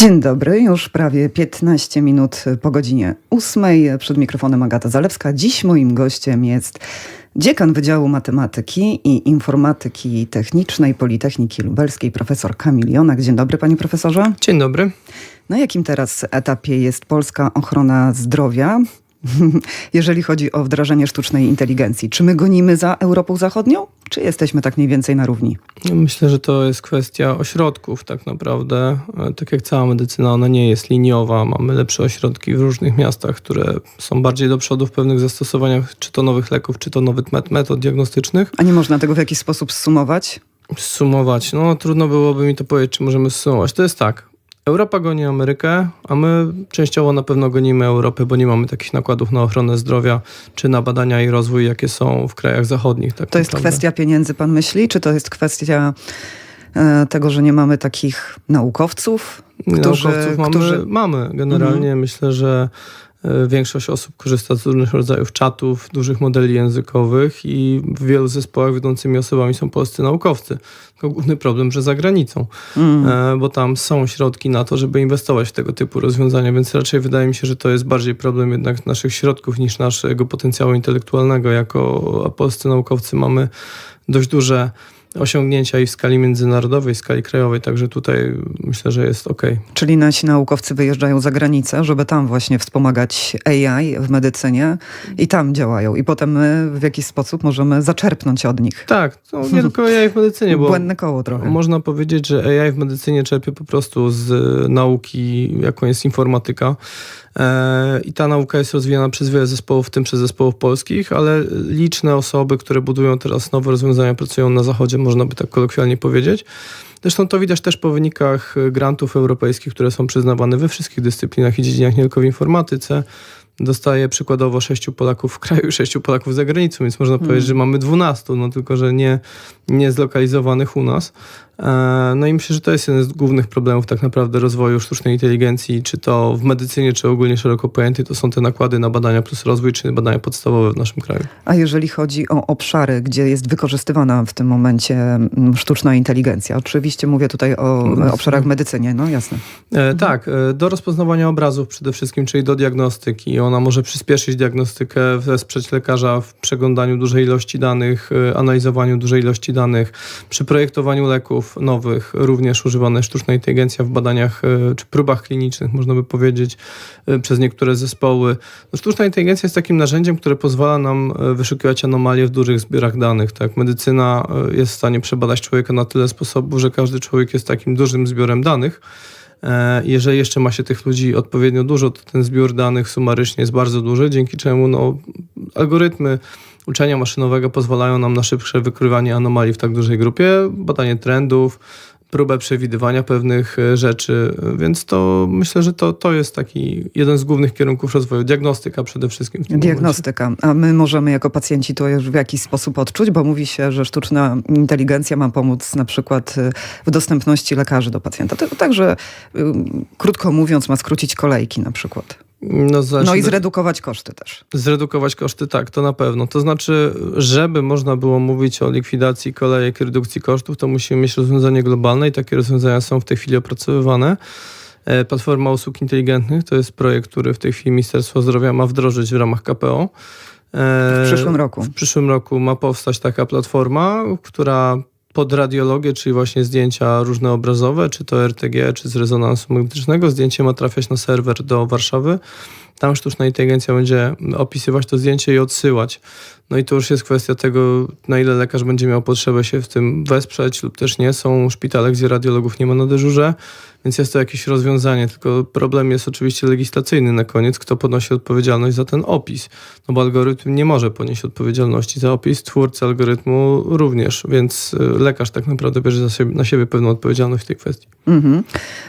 Dzień dobry, już prawie 15 minut po godzinie 8. Przed mikrofonem Agata Zalewska. Dziś moim gościem jest dziekan Wydziału Matematyki i Informatyki Technicznej Politechniki Lubelskiej, profesor Kamil Jonak. Dzień dobry, panie profesorze. Dzień dobry. Na jakim teraz etapie jest polska ochrona zdrowia? jeżeli chodzi o wdrażanie sztucznej inteligencji. Czy my gonimy za Europą Zachodnią, czy jesteśmy tak mniej więcej na równi? Myślę, że to jest kwestia ośrodków tak naprawdę. Tak jak cała medycyna, ona nie jest liniowa. Mamy lepsze ośrodki w różnych miastach, które są bardziej do przodu w pewnych zastosowaniach, czy to nowych leków, czy to nowych metod diagnostycznych. A nie można tego w jakiś sposób sumować? Sumować. No trudno byłoby mi to powiedzieć, czy możemy sumować. To jest tak. Europa goni Amerykę, a my częściowo na pewno gonimy Europę, bo nie mamy takich nakładów na ochronę zdrowia czy na badania i rozwój, jakie są w krajach zachodnich. Tak to jest naprawdę. kwestia pieniędzy, pan myśli, czy to jest kwestia e, tego, że nie mamy takich naukowców? Którzy, naukowców mamy, którzy... mamy. Generalnie mhm. myślę, że większość osób korzysta z różnych rodzajów czatów, dużych modeli językowych i w wielu zespołach wiodącymi osobami są polscy naukowcy. Tylko główny problem, że za granicą, mm. bo tam są środki na to, żeby inwestować w tego typu rozwiązania, więc raczej wydaje mi się, że to jest bardziej problem jednak naszych środków niż naszego potencjału intelektualnego. Jako polscy naukowcy mamy dość duże osiągnięcia i w skali międzynarodowej, w skali krajowej, także tutaj myślę, że jest ok. Czyli nasi naukowcy wyjeżdżają za granicę, żeby tam właśnie wspomagać AI w medycynie i tam działają. I potem my w jakiś sposób możemy zaczerpnąć od nich. Tak, to nie tylko AI w medycynie, bo Błędne koło trochę. Można powiedzieć, że AI w medycynie czerpie po prostu z nauki, jaką jest informatyka. E, I ta nauka jest rozwijana przez wiele zespołów, w tym przez zespołów polskich, ale liczne osoby, które budują teraz nowe rozwiązania, pracują na zachodzie, można by tak kolokwialnie powiedzieć. Zresztą to widać też po wynikach grantów europejskich, które są przyznawane we wszystkich dyscyplinach i dziedzinach, nie tylko w informatyce dostaje przykładowo sześciu Polaków w kraju i sześciu Polaków za granicą, więc można powiedzieć, że mamy dwunastu, no tylko, że nie, nie zlokalizowanych u nas. E, no i myślę, że to jest jeden z głównych problemów tak naprawdę rozwoju sztucznej inteligencji, czy to w medycynie, czy ogólnie szeroko pojętej, to są te nakłady na badania plus rozwój, czy badania podstawowe w naszym kraju. A jeżeli chodzi o obszary, gdzie jest wykorzystywana w tym momencie mm, sztuczna inteligencja, oczywiście mówię tutaj o obszarach w medycynie, no jasne. E, tak, e, do rozpoznawania obrazów przede wszystkim, czyli do diagnostyki. Ona może przyspieszyć diagnostykę, wesprzeć lekarza w przeglądaniu dużej ilości danych, analizowaniu dużej ilości danych, przy projektowaniu leków, nowych, również używane sztuczna inteligencja w badaniach e, czy próbach klinicznych, można by powiedzieć, e, przez niektóre zespoły. No, sztuczna inteligencja jest takim narzędziem, które pozwala nam e, wyszukiwać anomalie w dużych zbiorach danych. Tak? Medycyna jest w stanie przebadać człowieka na tyle sposobów, że każdy człowiek jest takim dużym zbiorem danych. Jeżeli jeszcze ma się tych ludzi odpowiednio dużo, to ten zbiór danych sumarycznie jest bardzo duży, dzięki czemu no, algorytmy uczenia maszynowego pozwalają nam na szybsze wykrywanie anomalii w tak dużej grupie, badanie trendów, próbę przewidywania pewnych e, rzeczy, więc to myślę, że to, to jest taki jeden z głównych kierunków rozwoju. Diagnostyka przede wszystkim. Diagnostyka. Momencie. A my możemy jako pacjenci to już w jakiś sposób odczuć, bo mówi się, że sztuczna inteligencja ma pomóc na przykład e, w dostępności lekarzy do pacjenta. Także, krótko mówiąc, ma skrócić kolejki na przykład. No, znaczy, no i zredukować koszty też. Zredukować koszty, tak, to na pewno. To znaczy, żeby można było mówić o likwidacji kolejek redukcji kosztów, to musimy mieć rozwiązanie globalne i takie rozwiązania są w tej chwili opracowywane. E, Platforma Usług Inteligentnych to jest projekt, który w tej chwili Ministerstwo Zdrowia ma wdrożyć w ramach KPO. W przyszłym roku. W przyszłym roku ma powstać taka platforma, która pod radiologię, czyli właśnie zdjęcia różne obrazowe, czy to RTG, czy z rezonansu magnetycznego. Zdjęcie ma trafiać na serwer do Warszawy. Tam sztuczna inteligencja będzie opisywać to zdjęcie i odsyłać. No i to już jest kwestia tego, na ile lekarz będzie miał potrzebę się w tym wesprzeć lub też nie. Są szpitale, gdzie radiologów nie ma na dyżurze, więc jest to jakieś rozwiązanie. Tylko problem jest oczywiście legislacyjny na koniec, kto ponosi odpowiedzialność za ten opis. No bo algorytm nie może ponieść odpowiedzialności za opis, twórcy algorytmu również, więc y, lekarz tak naprawdę bierze siebie, na siebie pewną odpowiedzialność w tej kwestii. Mhm.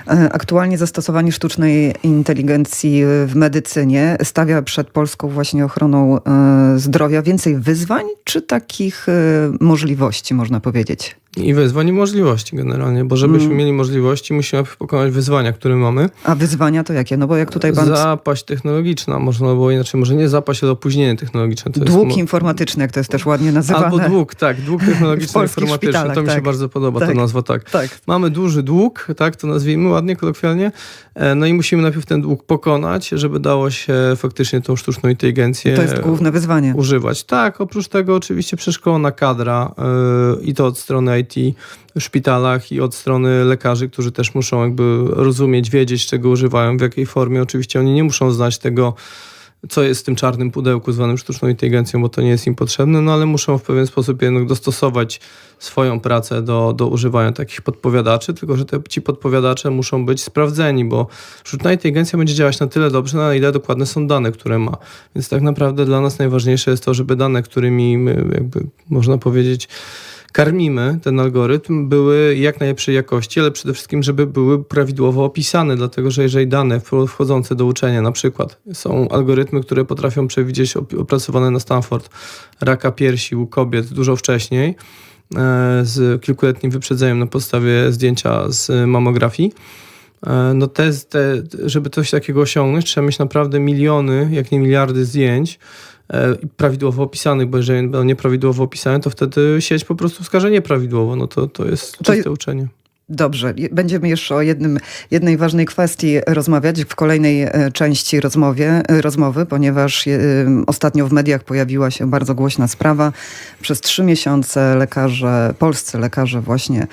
E, aktualnie zastosowanie sztucznej inteligencji w medycynie stawia przed polską właśnie ochroną e, zdrowia więcej wyzwań, czy takich y, możliwości, można powiedzieć? I wyzwań i możliwości generalnie, bo żebyśmy Mm. mieli możliwości, musimy pokonać wyzwania, które mamy. A wyzwania to jakie? No bo jak tutaj pan... Zapaść technologiczna, można było inaczej, może nie zapaść, ale opóźnienie technologiczne. To Dług jest informatyczny, jak to jest też ładnie nazywane. Albo dług, tak, dług W technologiczny, polskich informatyczny. szpitalach, to mi się tak. bardzo podoba, Tak. ta nazwa, tak. Tak. Mamy duży dług, tak, to nazwijmy ładnie, kolokwialnie, e, no i musimy najpierw ten dług pokonać, żeby dało się faktycznie tą sztuczną inteligencję To jest główne wyzwanie. używać. Tak, oprócz tego oczywiście przeszkolona kadra yy, i to od strony IT w szpitalach i od strony lekarzy, którzy też muszą jakby rozumieć, wiedzieć czego używają, w jakiej formie. Oczywiście oni nie muszą znać tego, co jest w tym czarnym pudełku zwanym sztuczną inteligencją, bo to nie jest im potrzebne, no ale muszą w pewien sposób jednak dostosować swoją pracę do, do używania takich podpowiadaczy, tylko że te, ci podpowiadacze muszą być sprawdzeni, bo sztuczna inteligencja będzie działać na tyle dobrze, na ile dokładne są dane, które ma. Więc tak naprawdę dla nas najważniejsze jest to, żeby dane, którymi my jakby można powiedzieć karmimy ten algorytm, były jak najlepszej jakości, ale przede wszystkim, żeby były prawidłowo opisane, dlatego że jeżeli dane wchodzące do uczenia, na przykład są algorytmy, które potrafią przewidzieć op- opracowane na Stanford raka piersi u kobiet dużo wcześniej, e, z kilkuletnim wyprzedzeniem na podstawie zdjęcia z mamografii, E, No te, te, żeby coś takiego osiągnąć, trzeba mieć naprawdę miliony, jak nie miliardy zdjęć prawidłowo opisanych, bo jeżeli będą nieprawidłowo opisane, to wtedy sieć po prostu wskaże nieprawidłowo. No to, to jest To czyste uczenie. Dobrze, będziemy jeszcze o jednym, jednej ważnej kwestii rozmawiać w kolejnej e, części rozmowie, e, rozmowy, ponieważ e, ostatnio w mediach pojawiła się bardzo głośna sprawa. Przez trzy miesiące lekarze, polscy lekarze właśnie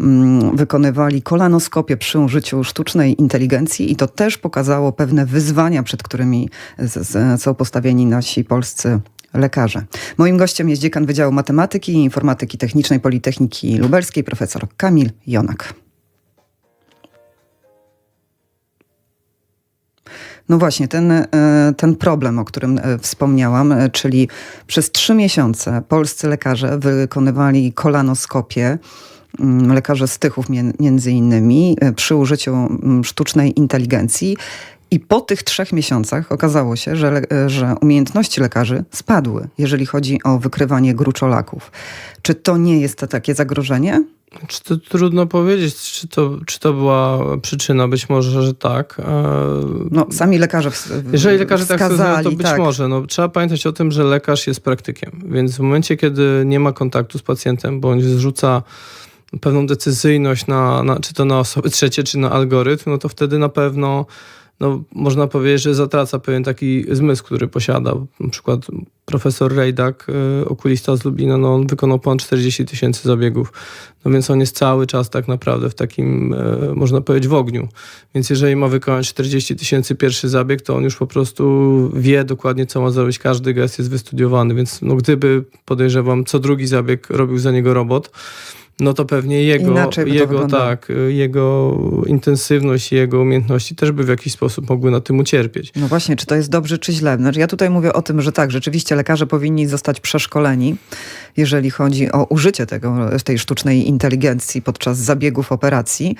mm, wykonywali kolanoskopię przy użyciu sztucznej inteligencji i to też pokazało pewne wyzwania, przed którymi z, z, są postawieni nasi polscy lekarze. Moim gościem jest dziekan Wydziału Matematyki i Informatyki Technicznej Politechniki Lubelskiej, profesor Kamil Jonak. No właśnie, ten, e, ten problem, o którym e, wspomniałam, e, czyli przez trzy miesiące polscy lekarze wykonywali kolanoskopię, mm, lekarze z Tychów między innymi, przy użyciu mm, sztucznej inteligencji. I po tych trzech miesiącach okazało się, że, że umiejętności lekarzy spadły, jeżeli chodzi o wykrywanie gruczolaków. Czy to nie jest to takie zagrożenie? Czy to trudno powiedzieć, czy to, czy to była przyczyna? Być może, że tak. E, No, sami lekarze w, Jeżeli lekarze tak stwierdzą, to być tak. może. No, trzeba pamiętać o tym, że lekarz jest praktykiem, więc w momencie, kiedy nie ma kontaktu z pacjentem, bądź zrzuca pewną decyzyjność na, na, czy to na osoby trzecie, czy na algorytm, no to wtedy na pewno no, można powiedzieć, że zatraca pewien taki zmysł, który posiada. Na przykład profesor Rejdak, y, okulista z Lublina, no, on wykonał ponad 40 tysięcy zabiegów. No więc on jest cały czas tak naprawdę w takim, e, można powiedzieć, w ogniu. Więc jeżeli ma wykonać 40 tysięcy pierwszy zabieg, to on już po prostu wie dokładnie, co ma zrobić. Każdy gest jest wystudiowany, więc no, gdyby, podejrzewam, co drugi zabieg robił za niego robot, no to pewnie jego, jego, tak, jego intensywność i jego umiejętności też by w jakiś sposób mogły na tym ucierpieć. No właśnie, czy to jest dobrze, czy źle? Znaczy, ja tutaj mówię o tym, że tak, rzeczywiście lekarze powinni zostać przeszkoleni, jeżeli chodzi o użycie tego, tej sztucznej inteligencji podczas zabiegów operacji,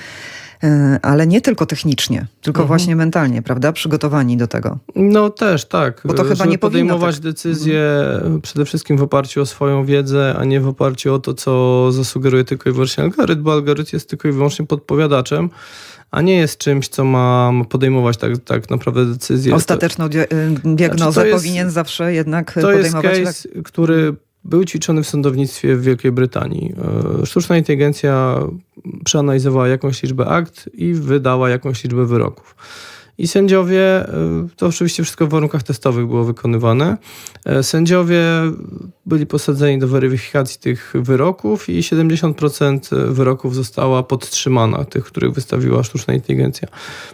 ale nie tylko technicznie, tylko Mhm. właśnie mentalnie, prawda? Przygotowani do tego. No też, tak. Bo to chyba żeby nie podejmować tak- decyzje przede wszystkim w oparciu o swoją wiedzę, a nie w oparciu o to, co zasugeruje tylko i wyłącznie algorytm, bo algorytm jest tylko i wyłącznie podpowiadaczem, a nie jest czymś, co ma podejmować tak, tak naprawdę decyzje. Ostateczną e, diagnozę Znaczy, to jest- powinien zawsze jednak To, to jest podejmować lek- case, który był ćwiczony w sądownictwie w Wielkiej Brytanii. E, Sztuczna inteligencja przeanalizowała jakąś liczbę akt i wydała jakąś liczbę wyroków. I sędziowie, e, to oczywiście wszystko w warunkach testowych było wykonywane, e, sędziowie byli posadzeni do weryfikacji tych wyroków i 70% wyroków została podtrzymana, tych, których wystawiła sztuczna inteligencja.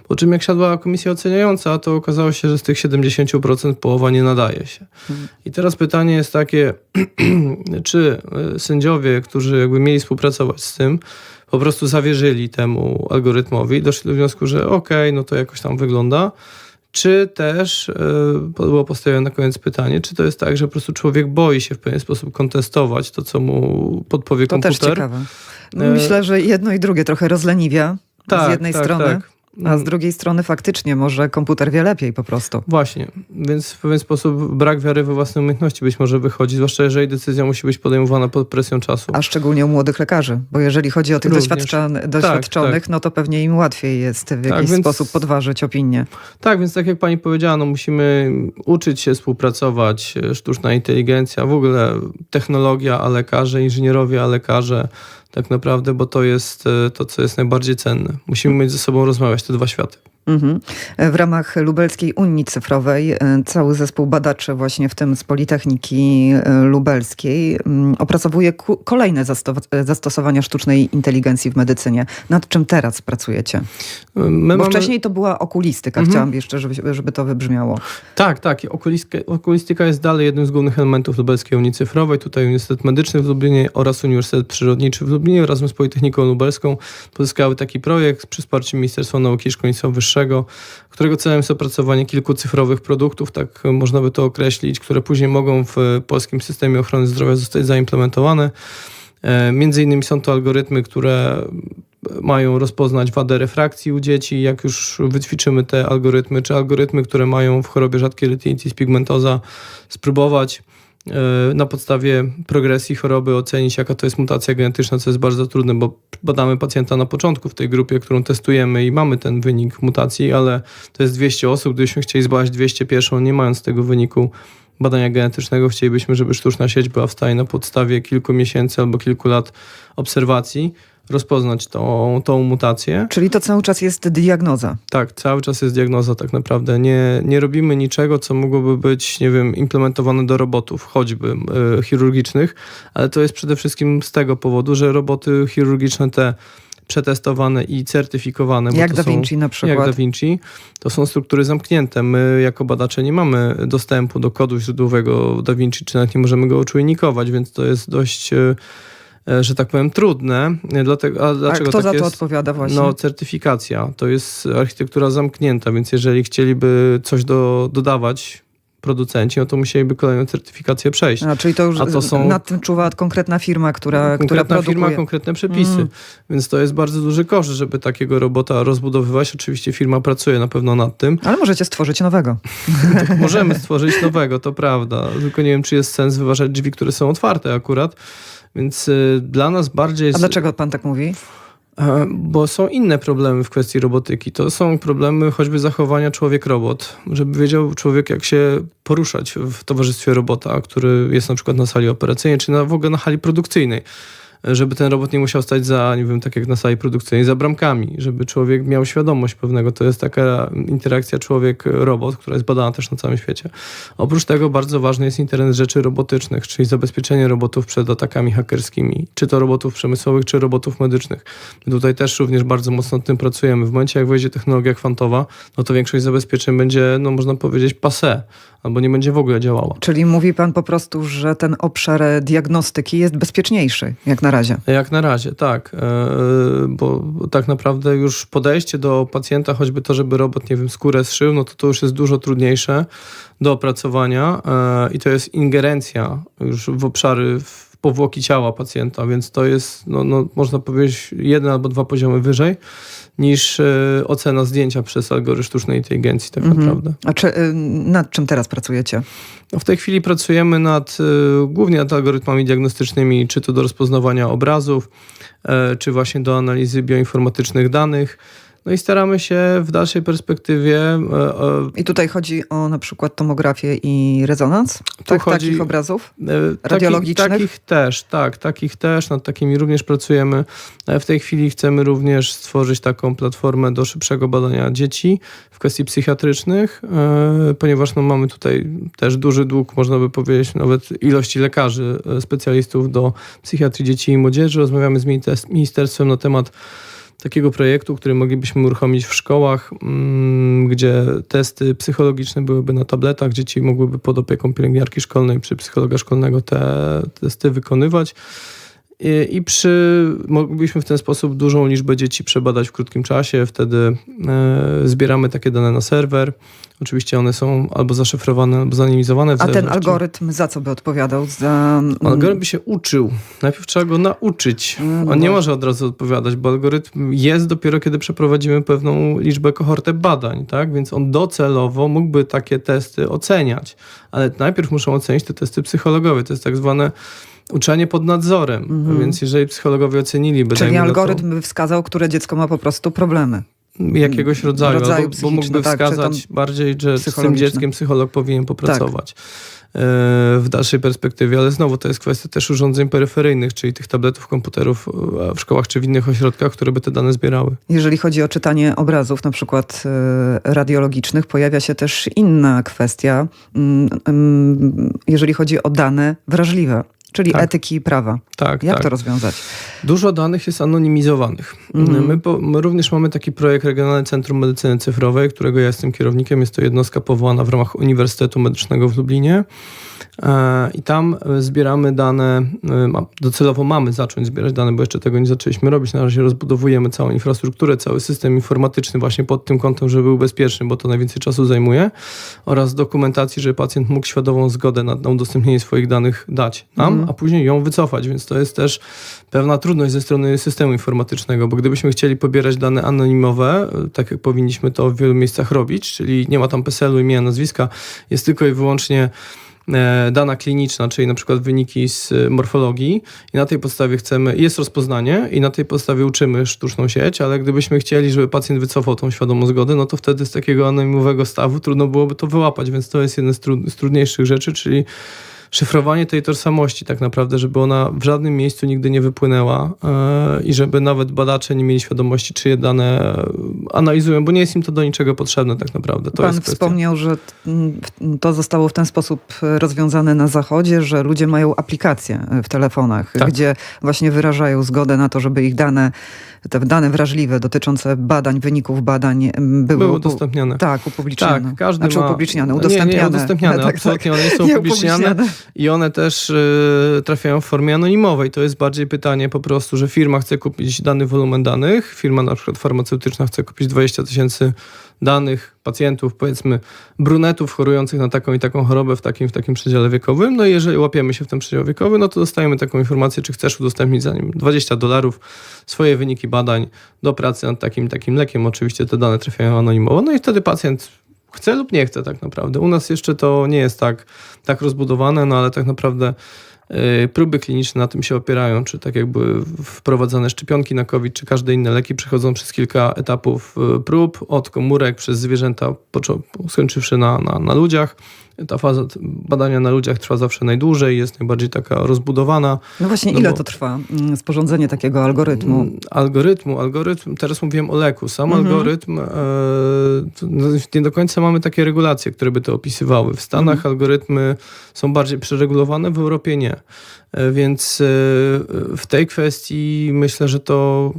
Po czym jak siadła komisja oceniająca, to okazało się, że z tych 70% połowa nie nadaje się. I teraz pytanie jest takie, czy y, sędziowie, którzy jakby mieli współpracować z tym, po prostu zawierzyli temu algorytmowi i doszli do wniosku, że okej, no to jakoś tam wygląda. Czy też y, było postawione na koniec pytanie, czy to jest tak, że po prostu człowiek boi się w pewien sposób kontestować to, co mu podpowie To też komputer? ciekawe. E, Myślę, że jedno i drugie trochę rozleniwia z jednej strony. Tak. A z drugiej strony faktycznie może komputer wie lepiej po prostu. Właśnie, więc w pewien sposób brak wiary we własne umiejętności być może wychodzi, zwłaszcza jeżeli decyzja musi być podejmowana pod presją czasu. A szczególnie u młodych lekarzy, bo jeżeli chodzi o tych doświadczon- doświadczonych, tak. no to pewnie im łatwiej jest w jakiś więc- sposób podważyć opinię. Tak, więc tak jak pani powiedziała, no musimy uczyć się współpracować, sztuczna inteligencja, w ogóle technologia, a lekarze, inżynierowie, a lekarze, tak naprawdę, bo to jest e, to, co jest najbardziej cenne. Musimy mieć ze sobą rozmawiać, te dwa światy. Mhm. W ramach Lubelskiej Unii Cyfrowej e, cały zespół badaczy właśnie w tym z Politechniki e, Lubelskiej opracowuje kolejne zasto- e, zastosowania sztucznej inteligencji w medycynie. Nad czym teraz pracujecie? My Bo mamy- wcześniej to była okulistyka. Mhm. Chciałam jeszcze, żeby, żeby to wybrzmiało. Tak, tak. Okulistyka, okulistyka jest dalej jednym z głównych elementów Lubelskiej Unii Cyfrowej. Tutaj Uniwersytet Medyczny w Lublinie oraz Uniwersytet Przyrodniczy w Lublinie razem z Politechniką Lubelską pozyskały taki projekt przy wsparciu Ministerstwa Nauki i Szkolnictwa Wyższego, którego celem jest opracowanie kilku cyfrowych produktów, tak można by to określić, które później mogą w polskim systemie ochrony zdrowia zostać zaimplementowane. E, Między innymi są to algorytmy, które mają rozpoznać wadę refrakcji u dzieci, jak już wyćwiczymy te algorytmy, czy algorytmy, które mają w chorobie rzadkiej retinitis pigmentosa spróbować na podstawie progresji choroby ocenić, jaka to jest mutacja genetyczna, co jest bardzo trudne, bo badamy pacjenta na początku w tej grupie, którą testujemy i mamy ten wynik mutacji, ale to jest 200 osób. Gdybyśmy chcieli zbadać 201, nie mając tego wyniku badania genetycznego, chcielibyśmy, żeby sztuczna sieć była w stanie na podstawie kilku miesięcy albo kilku lat obserwacji rozpoznać tą, tą mutację. Czyli to cały czas jest diagnoza. Tak, cały czas jest diagnoza tak naprawdę. Nie, nie robimy niczego, co mogłoby być, nie wiem, implementowane do robotów, choćby e, chirurgicznych, ale to jest przede wszystkim z tego powodu, że roboty chirurgiczne te przetestowane i certyfikowane, Jak Da są, Vinci na jak przykład. Da Vinci, to są struktury zamknięte. My jako badacze nie mamy dostępu do kodu źródłowego Da Vinci, czy nawet nie możemy go oczujnikować, więc to jest dość, e, że tak powiem, trudne. E, Dlatego, a A dlaczego kto tak za jest? to odpowiada właśnie? No, certyfikacja to jest architektura zamknięta, więc jeżeli chcieliby coś do, dodawać producenci, no to musieliby kolejną certyfikację przejść. A, czyli to już A to są- nad tym czuwa konkretna firma, która, która Konkretna produkuje. firma, konkretne przepisy. Mm. Więc to jest bardzo duży koszt, żeby takiego robota rozbudowywać. Oczywiście firma pracuje na pewno nad tym. Ale możecie stworzyć nowego. To możemy stworzyć nowego, to prawda. Tylko nie wiem, czy jest sens wyważać drzwi, które są otwarte akurat. Więc y, dla nas bardziej A dlaczego pan tak mówi? E, Bo są inne problemy w kwestii robotyki. To są problemy choćby zachowania człowiek-robot. Żeby wiedział człowiek, jak się poruszać w towarzystwie robota, który jest na przykład na sali operacyjnej, czy na, w ogóle na hali produkcyjnej. Żeby ten robot nie musiał stać za, nie wiem, tak jak na sali produkcyjnej, za bramkami. Żeby człowiek miał świadomość pewnego. To jest taka interakcja człowiek-robot, która jest badana też na całym świecie. Oprócz tego bardzo ważny jest internet rzeczy robotycznych, czyli zabezpieczenie robotów przed atakami hakerskimi, czy to robotów przemysłowych, czy robotów medycznych. My tutaj też również bardzo mocno nad tym pracujemy. W momencie, jak wejdzie technologia kwantowa, no to większość zabezpieczeń będzie, no można powiedzieć, passé, albo nie będzie w ogóle działała. Czyli mówi pan po prostu, że ten obszar diagnostyki jest bezpieczniejszy, jak na razie. Jak na razie, tak. E, Bo tak naprawdę już podejście do pacjenta, choćby to, żeby robot, nie wiem, skórę zszył, no to to już jest dużo trudniejsze do opracowania e, i to jest ingerencja już w obszary, powłoki ciała pacjenta, więc to jest, no, no, można powiedzieć, jeden albo dwa poziomy wyżej niż e, ocena zdjęcia przez algorytm sztucznej inteligencji tak Mhm. naprawdę. A czy, y, nad czym teraz pracujecie? No w tej chwili pracujemy nad, y, głównie nad algorytmami diagnostycznymi, czy to do rozpoznawania obrazów, e, czy właśnie do analizy bioinformatycznych danych. No i staramy się w dalszej perspektywie e, e, I tutaj chodzi o na przykład tomografię i rezonans? Tak, chodzi- takich obrazów? E, Radiologicznych? Takich, takich też, tak, takich też, nad takimi również pracujemy. E, W tej chwili chcemy również stworzyć taką platformę do szybszego badania dzieci w kwestii psychiatrycznych, e, ponieważ no, mamy tutaj też duży dług, można by powiedzieć, nawet ilości lekarzy, e, specjalistów do psychiatrii dzieci i młodzieży. Rozmawiamy z minister- ministerstwem na temat takiego projektu, który moglibyśmy uruchomić w szkołach, mm, gdzie testy psychologiczne byłyby na tabletach, dzieci mogłyby pod opieką pielęgniarki szkolnej czy psychologa szkolnego te testy wykonywać. I, przy, moglibyśmy w ten sposób dużą liczbę dzieci przebadać w krótkim czasie. Wtedy e, zbieramy takie dane na serwer. Oczywiście one są albo zaszyfrowane, albo zanimizowane. w A ten algorytm za co by odpowiadał? Za... mm, Algorytm by się uczył. Najpierw trzeba go nauczyć. No On nie może od razu odpowiadać, bo algorytm jest dopiero kiedy przeprowadzimy pewną liczbę kohortę badań, tak? Więc on docelowo mógłby takie testy oceniać, ale najpierw muszą ocenić te testy psychologowe. To jest tak zwane uczenie pod nadzorem. Więc jeżeli psychologowie oceniliby, Mhm. Czyli algorytm by wskazał, które dziecko ma po prostu problemy. Jakiegoś rodzaju, rodzaju albo, bo mógłby tak, wskazać bardziej, że z tym. Tak. dzieckiem psycholog powinien popracować. e, W dalszej perspektywie, ale znowu to jest kwestia też urządzeń peryferyjnych, czyli tych tabletów, komputerów e, w szkołach czy w innych ośrodkach, które by te dane zbierały. Jeżeli chodzi o czytanie obrazów, na przykład e, radiologicznych, pojawia się też inna kwestia, mm, mm, jeżeli chodzi o dane wrażliwe, czyli Tak. etyki i prawa. Tak, Jak tak. to rozwiązać? Dużo danych jest anonimizowanych. Mhm. My, po, my również mamy taki projekt Regionalne Centrum Medycyny Cyfrowej, którego ja jestem kierownikiem. Jest to jednostka powołana w ramach Uniwersytetu Medycznego w Lublinie. E, I tam e, zbieramy dane, e, docelowo mamy zacząć zbierać dane, bo jeszcze tego nie zaczęliśmy robić. Na razie rozbudowujemy całą infrastrukturę, cały system informatyczny właśnie pod tym kątem, żeby był bezpieczny, bo to najwięcej czasu zajmuje. Oraz dokumentacji, żeby pacjent mógł świadomą zgodę na, na udostępnienie swoich danych dać nam, Mhm. a później ją wycofać. Więc to jest też pewna trudność ze strony systemu informatycznego, bo gdybyśmy chcieli pobierać dane anonimowe, tak jak powinniśmy to w wielu miejscach robić, czyli nie ma tam PESEL-u, imienia, nazwiska, jest tylko i wyłącznie dana kliniczna, czyli na przykład wyniki z e, morfologii i na tej podstawie chcemy, jest rozpoznanie i na tej podstawie uczymy sztuczną sieć, ale gdybyśmy chcieli, żeby pacjent wycofał tą świadomą zgodę, no to wtedy z takiego anonimowego stawu trudno byłoby to wyłapać, więc to jest trud- z trudniejszych rzeczy, czyli szyfrowanie tej tożsamości tak naprawdę, żeby ona w żadnym miejscu nigdy nie wypłynęła e, i żeby nawet badacze nie mieli świadomości, czyje dane e, analizują, bo nie jest im to do niczego potrzebne tak naprawdę. To Pan wspomniał, że to zostało w ten sposób e, rozwiązane na Zachodzie, że ludzie mają aplikacje w telefonach, Tak. gdzie właśnie wyrażają zgodę na to, żeby ich dane, te dane wrażliwe dotyczące badań, wyników badań były, Były udostępniane. Tak, upubliczniane. Tak, każdy znaczy ma... upubliczniane, Nie, udostępniane. Nie, udostępniane, Tak, absolutnie. tak. One są Nie upubliczniane upubliczniane. i one też y, trafiają w formie anonimowej. To jest bardziej pytanie po prostu, że firma chce kupić dany wolumen danych, firma na przykład farmaceutyczna chce kupić 20 tysięcy danych pacjentów, powiedzmy brunetów chorujących na taką i taką chorobę w takim w takim przedziale wiekowym. No i jeżeli łapiemy się w tym przedziale wiekowym, no to dostajemy taką informację, czy chcesz udostępnić za nim 20 dolarów swoje wyniki badań do pracy nad takim takim lekiem. Oczywiście te dane trafiają anonimowo. No i wtedy pacjent chce lub nie chce tak naprawdę. U nas jeszcze to nie jest tak, tak rozbudowane, no ale tak naprawdę próby kliniczne na tym się opierają, czy tak jak były wprowadzane szczepionki na COVID, czy każde inne leki przechodzą przez kilka etapów y, prób, od komórek przez zwierzęta, skończywszy na, na, na ludziach. Ta faza badania na ludziach trwa zawsze najdłużej, jest najbardziej taka rozbudowana. No właśnie, No ile bo- to trwa, mm, sporządzenie takiego algorytmu? Mm, Algorytmu, algorytm, teraz mówiłem o leku. Sam Mhm. algorytm, e, no, nie do końca mamy takie regulacje, które by to opisywały. W Stanach Mhm. algorytmy są bardziej przeregulowane, w Europie nie. E, Więc e, w tej kwestii myślę, że to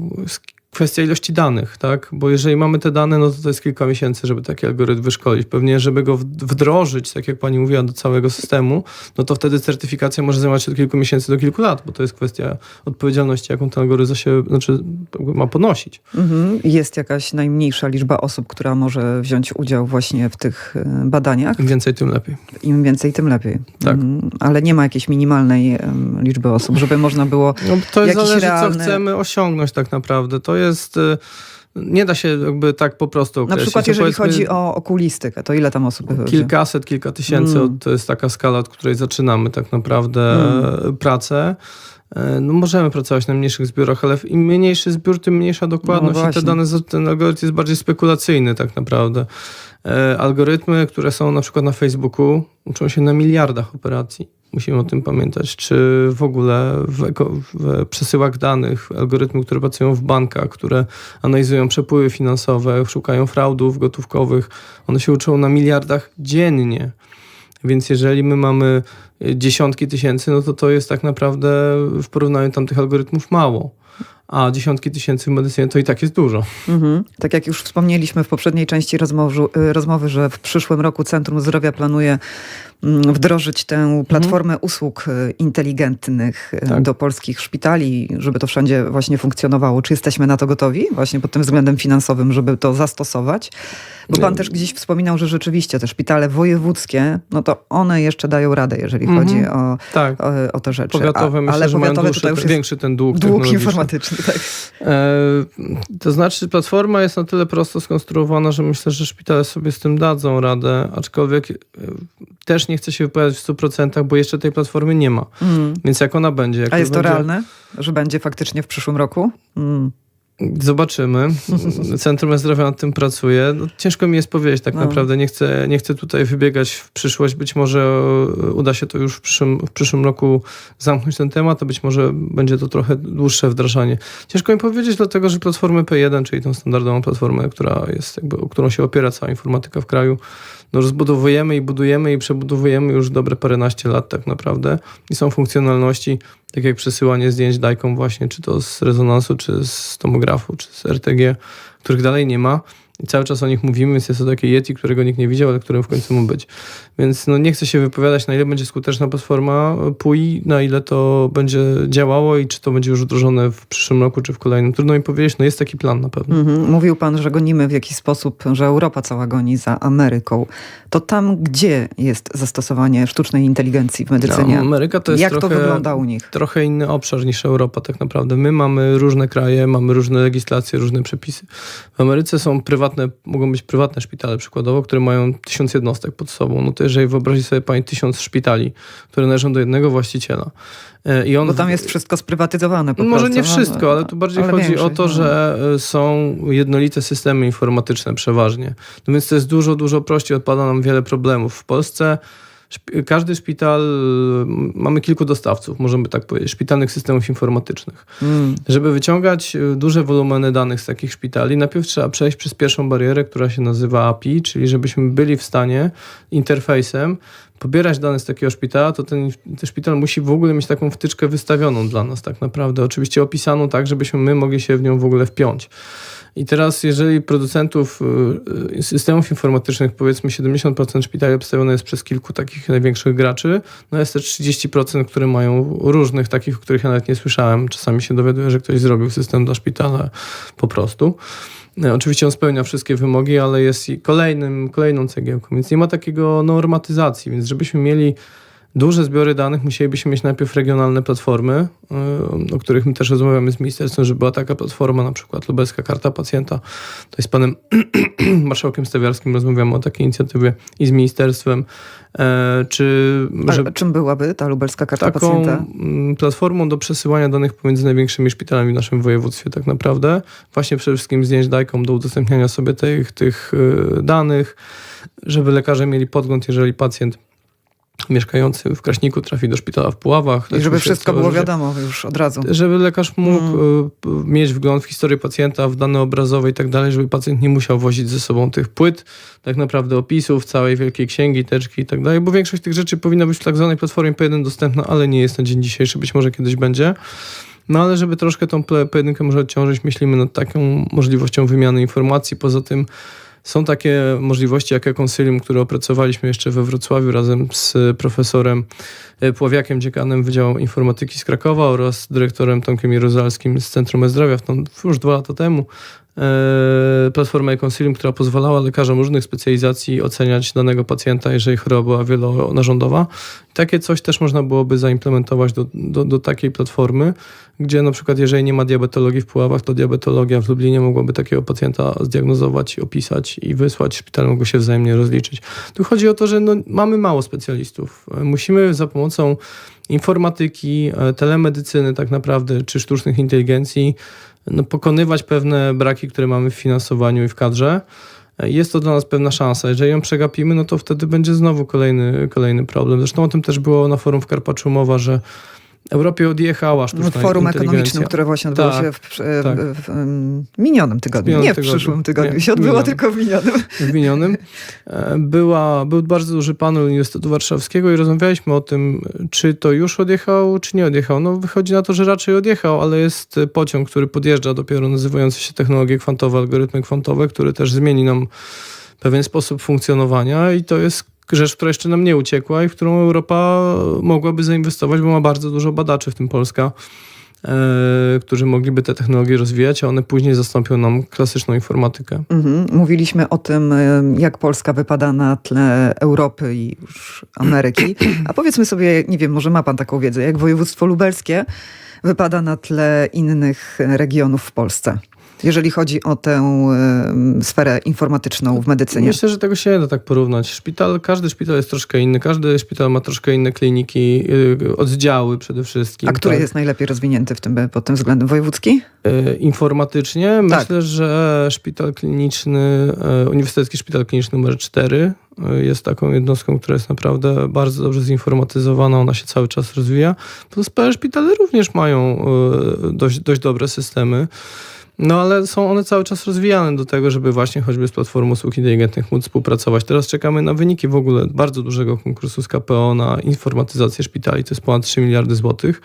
kwestia ilości danych, tak? Bo jeżeli mamy te dane, no to to jest kilka miesięcy, żeby taki algorytm wyszkolić. Pewnie, żeby go wd- wdrożyć, tak jak pani mówiła, do całego systemu, no to wtedy certyfikacja może zajmować się od kilku miesięcy do kilku lat, bo to jest kwestia odpowiedzialności, jaką ten algorytm się, znaczy ma ponosić. Mhm. Jest jakaś najmniejsza liczba osób, która może wziąć udział właśnie w tych e, badaniach? Im więcej, tym lepiej. Im więcej, tym lepiej. Tak. Mhm. Ale nie ma jakiejś minimalnej liczby osób, żeby można było... No, to Jakiś zależy, realny- co chcemy osiągnąć tak naprawdę. To jest... y, Nie da się jakby tak po prostu Na określić. przykład No, jeżeli chodzi o okulistykę, to ile tam osób wychodzi? Kilkaset, kilka tysięcy, Mm. to jest taka skala, od której zaczynamy tak naprawdę Mm. pracę. E, No możemy pracować na mniejszych zbiorach, ale im mniejszy zbiór, tym mniejsza dokładność No i te dane, ten algorytm jest bardziej spekulacyjny tak naprawdę. E, Algorytmy, które są na przykład na Facebooku, uczą się na miliardach operacji. Musimy o tym pamiętać. Czy w ogóle w, w przesyłach danych, algorytmy, które pracują w bankach, które analizują przepływy finansowe, szukają fraudów gotówkowych, one się uczą na miliardach dziennie. Więc jeżeli my mamy y, dziesiątki tysięcy, no to to jest tak naprawdę w porównaniu tamtych algorytmów mało. A dziesiątki tysięcy w medycynie to i tak jest dużo. Mhm. Tak jak już wspomnieliśmy w poprzedniej części rozmowy, rozmowy, że w przyszłym roku Centrum Zdrowia planuje mm, wdrożyć tę platformę usług y, inteligentnych y, Tak. do polskich szpitali, żeby to wszędzie właśnie funkcjonowało. Czy jesteśmy na to gotowi właśnie pod tym względem finansowym, żeby to zastosować? Bo pan też gdzieś wspominał, że rzeczywiście te szpitale wojewódzkie, no to one jeszcze dają radę, jeżeli Mhm. chodzi o, Tak. o, o te rzeczy. Powiatowe A- myślę, ale że mają powiatowe dłuższy, tutaj już większy ten dług, dług informatyczny. Tak. To znaczy, platforma jest na tyle prosto skonstruowana, że myślę, że szpitale sobie z tym dadzą radę, aczkolwiek e, też nie chcę się wypowiadać w 100%, bo jeszcze tej platformy nie ma. Mm. Więc jak ona będzie? Jak A jest to będzie, realne, że będzie faktycznie w przyszłym roku? Mm. Zobaczymy. Centrum Zdrowia nad tym pracuje. No, ciężko mi jest powiedzieć tak No. naprawdę. Nie chcę, nie chcę tutaj wybiegać w przyszłość. Być może e, uda się to już w przyszłym, w przyszłym roku zamknąć ten temat, a być może będzie to trochę dłuższe wdrażanie. Ciężko mi powiedzieć, dlatego że platformę P1, czyli tą standardową platformę, która jest jakby, o którą się opiera cała informatyka w kraju, no rozbudowujemy i budujemy i przebudowujemy już dobre paręnaście lat tak naprawdę. I są funkcjonalności, tak jak przesyłanie zdjęć dajką właśnie, czy to z rezonansu, czy z tomografu, czy z RTG, których dalej nie ma. I cały czas o nich mówimy, więc jest to takie Yeti, którego nikt nie widział, ale którym w końcu ma być. Więc no nie chcę się wypowiadać, na ile będzie skuteczna platforma PUI, na ile to będzie działało i czy to będzie już wdrożone w przyszłym roku, czy w kolejnym. Trudno mi powiedzieć, no jest taki plan na pewno. Mhm. Mówił pan, że gonimy w jakiś sposób, że Europa cała goni za Ameryką. To tam, gdzie jest zastosowanie sztucznej inteligencji w medycynie? No, Ameryka to jest Jak trochę... to wygląda u nich? trochę inny obszar niż Europa tak naprawdę. My mamy różne kraje, mamy różne legislacje, różne przepisy. W Ameryce są prywatne, mogą być prywatne szpitale przykładowo, które mają tysiąc jednostek pod sobą. No to jeżeli wyobrazi sobie pani tysiąc szpitali, które należą do jednego właściciela. e, I on Bo tam jest wszystko sprywatyzowane po może prostu. nie wszystko, ale tu bardziej ale chodzi o większość, to, no. że e, są jednolite systemy informatyczne przeważnie. No więc to jest dużo, dużo prościej, odpada nam wiele problemów. W Polsce każdy szpital, mamy kilku dostawców, możemy tak powiedzieć, szpitalnych systemów informatycznych. Mm. Żeby wyciągać y, duże wolumeny danych z takich szpitali, najpierw trzeba przejść przez pierwszą barierę, która się nazywa API, czyli żebyśmy byli w stanie interfejsem pobierać dane z takiego szpitala, to ten, ten szpital musi w ogóle mieć taką wtyczkę wystawioną dla nas tak naprawdę. Oczywiście opisaną tak, żebyśmy my mogli się w nią w ogóle wpiąć. I teraz, jeżeli producentów y, y, systemów informatycznych, powiedzmy 70% szpitali obstawione jest przez kilku takich największych graczy, no jest też 30%, które mają różnych takich, o których ja nawet nie słyszałem. Czasami się dowiaduję, że ktoś zrobił system dla szpitala po prostu. E, Oczywiście on spełnia wszystkie wymogi, ale jest kolejnym, kolejną cegiełką, więc nie ma takiego normatyzacji, więc żebyśmy mieli duże zbiory danych, musielibyśmy mieć najpierw regionalne platformy, y, o których my też rozmawiamy z ministerstwem, żeby była taka platforma, na przykład lubelska karta pacjenta. To jest z panem marszałkiem Stawiarskim rozmawiamy o takiej inicjatywie i z ministerstwem, e, czy żeby czym byłaby ta lubelska karta taką pacjenta? mm, platformą do przesyłania danych pomiędzy największymi szpitalami w naszym województwie tak naprawdę. Właśnie przede wszystkim zdjęć dajką do udostępniania sobie tych, tych y, danych, żeby lekarze mieli podgląd, jeżeli pacjent mieszkający w Kraśniku trafi do szpitala w Puławach. I żeby wszystko było wiadomo już od razu. żeby lekarz mógł Mm. y, p- mieć wgląd w historię pacjenta, w dane obrazowe i tak dalej, żeby pacjent nie musiał wozić ze sobą tych płyt, tak naprawdę opisów, całej wielkiej księgi, teczki i tak dalej, bo większość tych rzeczy powinna być w tak zwanej platformie P1 dostępna, ale nie jest na dzień dzisiejszy, być może kiedyś będzie. No ale żeby troszkę tą P1 może odciążyć, myślimy nad taką możliwością wymiany informacji. Poza tym są takie możliwości jak e-konsylium, które opracowaliśmy jeszcze we Wrocławiu razem z profesorem e, Pławiakiem, dziekanem Wydziału Informatyki z Krakowa oraz dyrektorem Tomkiem Jerozalskim z Centrum E-Zdrowia w tą, już dwa lata temu. E, Platforma e-Consilium, która pozwalała lekarzom różnych specjalizacji oceniać danego pacjenta, jeżeli choroba była wielonarządowa. Takie coś też można byłoby zaimplementować do, do, do takiej platformy, gdzie na przykład jeżeli nie ma diabetologii w Puławach, to diabetologia w Lublinie mogłaby takiego pacjenta zdiagnozować, opisać i wysłać. Szpital mogą się wzajemnie rozliczyć. Tu chodzi o to, że no, mamy mało specjalistów. Musimy za pomocą informatyki, e, telemedycyny tak naprawdę, czy sztucznych inteligencji no, pokonywać pewne braki, które mamy w finansowaniu i w kadrze. Jest to dla nas pewna szansa. Jeżeli ją przegapimy, no to wtedy będzie znowu kolejny, kolejny problem. Zresztą o tym też było na forum w Karpaczu mowa, że Europie odjechała sztuczna w forum ekonomicznym, które właśnie odbyło Tak, się w, w, tak. w, w minionym tygodniu. minionym nie w tygodniu. przyszłym tygodniu. Nie, się w odbyło minionym. tylko w minionym. w minionym, e, była, był bardzo duży panel Uniwersytetu Warszawskiego i rozmawialiśmy o tym, czy to już odjechał, czy nie odjechał. No wychodzi na to, że raczej odjechał, ale jest pociąg, który podjeżdża dopiero nazywający się technologie kwantowe, algorytmy kwantowe, który też zmieni nam pewien sposób funkcjonowania i to jest rzecz, która jeszcze nam nie uciekła i w którą Europa mogłaby zainwestować, bo ma bardzo dużo badaczy, w tym Polska, e, którzy mogliby te technologie rozwijać, a one później zastąpią nam klasyczną informatykę. Mhm. Mówiliśmy o tym, em, jak Polska wypada na tle Europy i już Ameryki. A powiedzmy sobie, nie wiem, może ma pan taką wiedzę, jak województwo lubelskie wypada na tle innych regionów w Polsce, jeżeli chodzi o tę sferę informatyczną w medycynie. Myślę, że tego się nie da tak porównać. Szpital, każdy szpital jest troszkę inny, każdy szpital ma troszkę inne kliniki, yy, oddziały przede wszystkim. A który tak. jest najlepiej rozwinięty w tym, pod tym względem? Wojewódzki? Yy, Informatycznie Tak. myślę, że szpital kliniczny, yy, Uniwersytecki Szpital Kliniczny numer 4 yy, jest taką jednostką, która jest naprawdę bardzo dobrze zinformatyzowana, ona się cały czas rozwija. Pozostałe szpitale również mają dość, dość dobre systemy. No ale są one cały czas rozwijane do tego, żeby właśnie choćby z platformą usług inteligentnych móc współpracować. Teraz czekamy na wyniki w ogóle bardzo dużego konkursu z KPO na informatyzację szpitali. To jest ponad 3 miliardy złotych.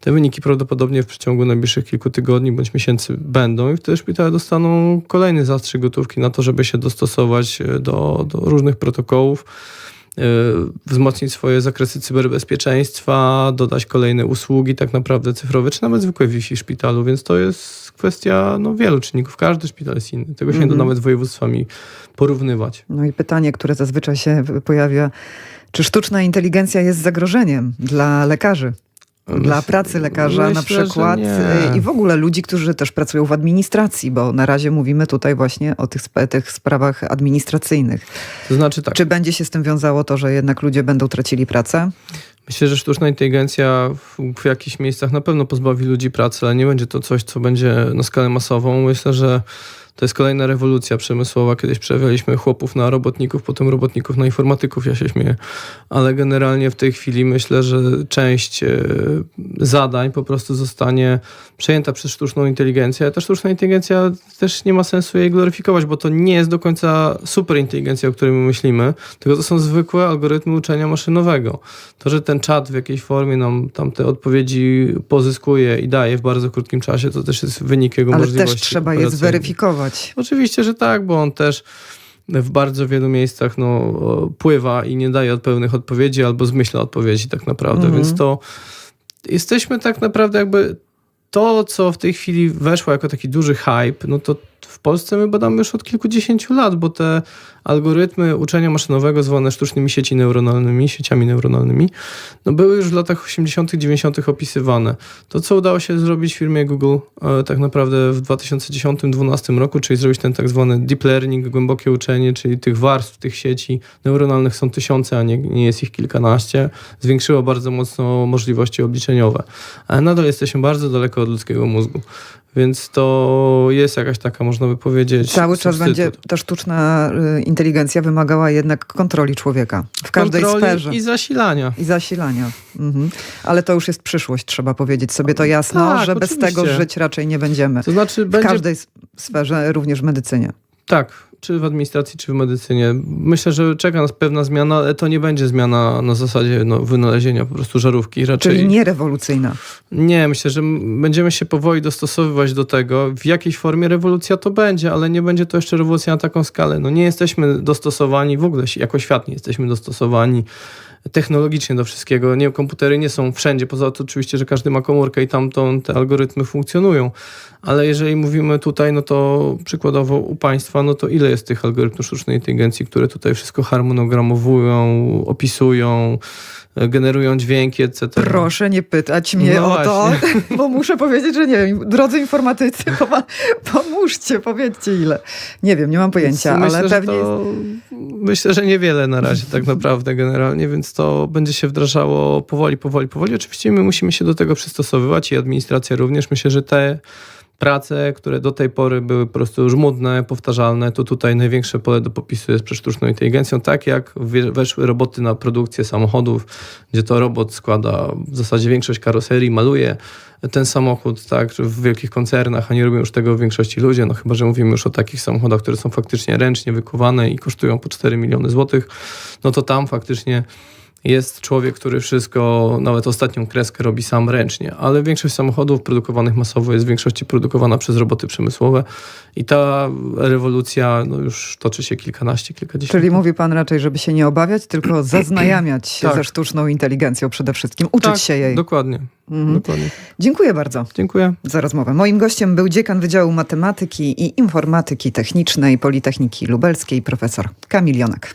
Te wyniki prawdopodobnie w przeciągu najbliższych kilku tygodni bądź miesięcy będą i wtedy szpitale dostaną kolejny zastrzyk gotówki na to, żeby się dostosować e, do, do różnych protokołów wzmocnić swoje zakresy cyberbezpieczeństwa, dodać kolejne usługi tak naprawdę cyfrowe, czy nawet zwykłe Wi-Fi w szpitalu, więc to jest kwestia no, wielu czynników. Każdy szpital jest inny. Tego się nie da nawet z województwami porównywać. No i pytanie, które zazwyczaj się pojawia, czy sztuczna inteligencja jest zagrożeniem dla lekarzy? Dla pracy lekarza na myślę, że przykład y, i w ogóle ludzi, którzy też pracują w administracji, bo na razie mówimy tutaj właśnie o tych, tych sprawach administracyjnych. To znaczy tak, Czy będzie się z tym wiązało to, że jednak ludzie będą tracili pracę? Myślę, że sztuczna inteligencja w, w jakichś miejscach na pewno pozbawi ludzi pracy, ale nie będzie to coś, co będzie na skalę masową. Myślę, że to jest kolejna rewolucja przemysłowa. Kiedyś przejawialiśmy chłopów na robotników, potem robotników na informatyków, ja się śmieję. Ale generalnie w tej chwili myślę, że część e, zadań po prostu zostanie przejęta przez sztuczną inteligencję. Ale ta sztuczna inteligencja też nie ma sensu jej gloryfikować, bo to nie jest do końca super inteligencja, o której my myślimy, tylko to są zwykłe algorytmy uczenia maszynowego. To, że ten czat w jakiejś formie nam tam te odpowiedzi pozyskuje i daje w bardzo krótkim czasie, to też jest wynik jego Ale możliwości. też trzeba je operacyjnych. Oczywiście, że tak, bo on też w bardzo wielu miejscach no, pływa i nie daje od pełnych odpowiedzi albo zmyśla odpowiedzi tak naprawdę, Mhm. więc to jesteśmy tak naprawdę jakby to, co w tej chwili weszło jako taki duży hype, no to w Polsce my badamy już od kilkudziesięciu lat, bo te algorytmy uczenia maszynowego zwane sztucznymi sieci neuronalnymi, sieciami neuronalnymi, no były już w latach 80., 90. opisywane. To, co udało się zrobić w firmie Google e, tak naprawdę w 2010-2012 roku, czyli zrobić ten tak zwany deep learning, głębokie uczenie, czyli tych warstw, tych sieci neuronalnych są tysiące, a nie, nie jest ich kilkanaście, zwiększyło bardzo mocno możliwości obliczeniowe. Ale nadal jesteśmy bardzo daleko od ludzkiego mózgu. Więc to jest jakaś taka, można by powiedzieć. Cały czas substytut. będzie ta sztuczna y, inteligencja wymagała jednak kontroli człowieka w każdej Kontroli sferze. I zasilania. I zasilania. Mhm. Ale to już jest przyszłość, trzeba powiedzieć sobie to jasno, Tak, że bez oczywiście. tego żyć raczej nie będziemy. To znaczy W będzie. każdej s- sferze, również w medycynie. Tak, czy w administracji, czy w medycynie. Myślę, że czeka nas pewna zmiana, ale to nie będzie zmiana na zasadzie no, wynalezienia po prostu żarówki. Raczej Czyli nie rewolucyjna. Nie, myślę, że będziemy się powoli dostosowywać do tego. W jakiejś formie rewolucja to będzie, ale nie będzie to jeszcze rewolucja na taką skalę. No nie jesteśmy dostosowani, w ogóle jako świat nie jesteśmy dostosowani technologicznie do wszystkiego. Nie, komputery nie są wszędzie, poza to oczywiście, że każdy ma komórkę i tam to, te algorytmy funkcjonują. Ale jeżeli mówimy tutaj, no to przykładowo u państwa, no to ile jest tych algorytmów sztucznej inteligencji, które tutaj wszystko harmonogramowują, opisują, generują dźwięki, etc. Proszę nie pytać mnie No o to, bo muszę powiedzieć, że nie wiem. Drodzy informatycy, pomóżcie, powiedzcie ile. Nie wiem, nie mam pojęcia, Więc ale myślę, pewnie to, Myślę, że niewiele na razie tak naprawdę generalnie, więc to będzie się wdrażało powoli, powoli, powoli. Oczywiście my musimy się do tego przystosowywać i administracja również. Myślę, że te prace, które do tej pory były po prostu żmudne, powtarzalne, to tutaj największe pole do popisu jest przed sztuczną inteligencją, tak jak weszły roboty na produkcję samochodów, gdzie to robot składa w zasadzie większość karoserii, maluje ten samochód, tak, w wielkich koncernach, a nie robią już tego w większości ludzie, no chyba, że mówimy już o takich samochodach, które są faktycznie ręcznie wykuwane i kosztują po 4 miliony złotych, no to tam faktycznie jest człowiek, który wszystko, nawet ostatnią kreskę robi sam ręcznie, ale większość samochodów produkowanych masowo jest w większości produkowana przez roboty przemysłowe i ta rewolucja no, już toczy się kilkanaście, kilkadziesiąt Czyli lat. mówi pan raczej, żeby się nie obawiać, tylko zaznajamiać się Tak. ze sztuczną inteligencją przede wszystkim, uczyć Tak, się jej. Dokładnie, Mhm. dokładnie. Dziękuję bardzo Dziękuję. za rozmowę. Moim gościem był dziekan Wydziału Matematyki i Informatyki Technicznej Politechniki Lubelskiej, profesor Kamil Jonak.